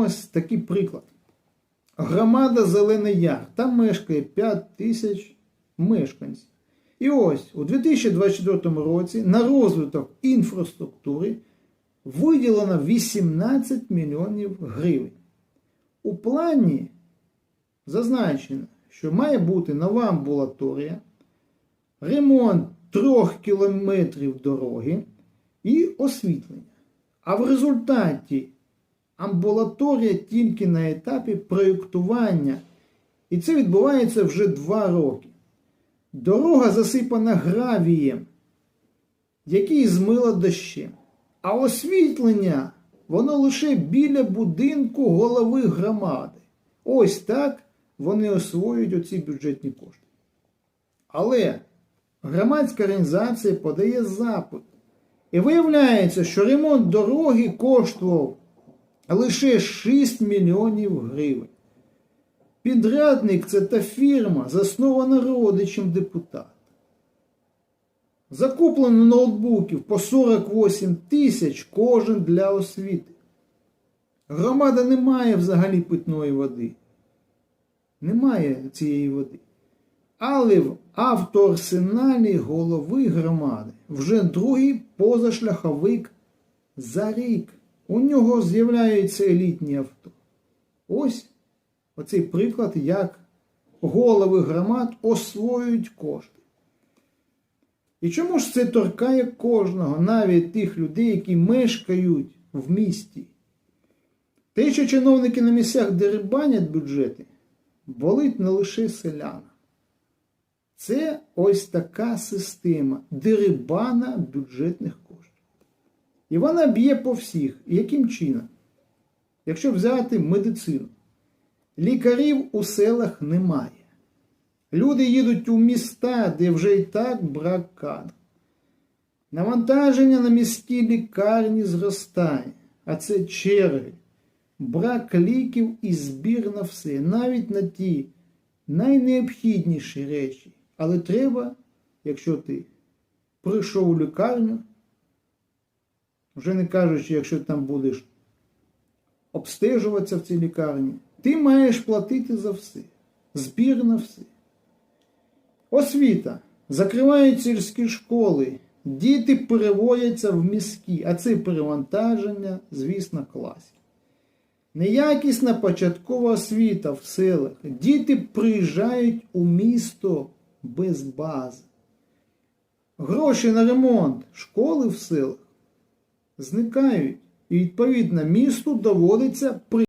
Ось такий приклад. Громада Зелений Яр. Там мешкає 5 тисяч мешканців. І ось у 2024 році на розвиток інфраструктури виділено 18 мільйонів гривень. У плані зазначено, що має бути нова амбулаторія, ремонт трьох кілометрів дороги і освітлення. А в результаті амбулаторія тільки на етапі проєктування. І це відбувається вже два роки. Дорога засипана гравієм, який змило дощем. А освітлення воно лише біля будинку голови громади. Ось так вони освоюють оці бюджетні кошти. Але громадська організація подає запит. І виявляється, що ремонт дороги коштував лише 6 мільйонів гривень. Підрядник це та фірма, заснована родичем депутата. Закуплено ноутбуків по 48 тисяч кожен для освіти. Громада не має взагалі питної води. Немає цієї води. Але в автоарсеналі голови громади вже другий позашляховик за рік. У нього з'являються елітні авто. Ось оцей приклад, як голови громад освоюють кошти. І чому ж це торкає кожного, навіть тих людей, які мешкають в місті? Те, що чиновники на місцях дерибанять бюджети, болить не лише селяна. Це ось така система дерибана бюджетних коштів. І вона б'є по всіх. Яким чином? Якщо взяти медицину, лікарів у селах немає. Люди їдуть у міста, де вже і так брак кадрів. Навантаження на міські лікарні зростає, а це черги, брак ліків і збір на все, навіть на ті найнеобхідніші речі. Але треба, якщо ти прийшов у лікарню, вже не кажучи, якщо там будеш обстежуватися в цій лікарні, ти маєш платити за все. Збір на все. Освіта. Закривають сільські школи, діти переводяться в міські, а це перевантаження, звісно, класів. Неякісна початкова освіта в селах. Діти приїжджають у місто без бази. Гроші на ремонт школи в селах зникають. І відповідно місту доводиться при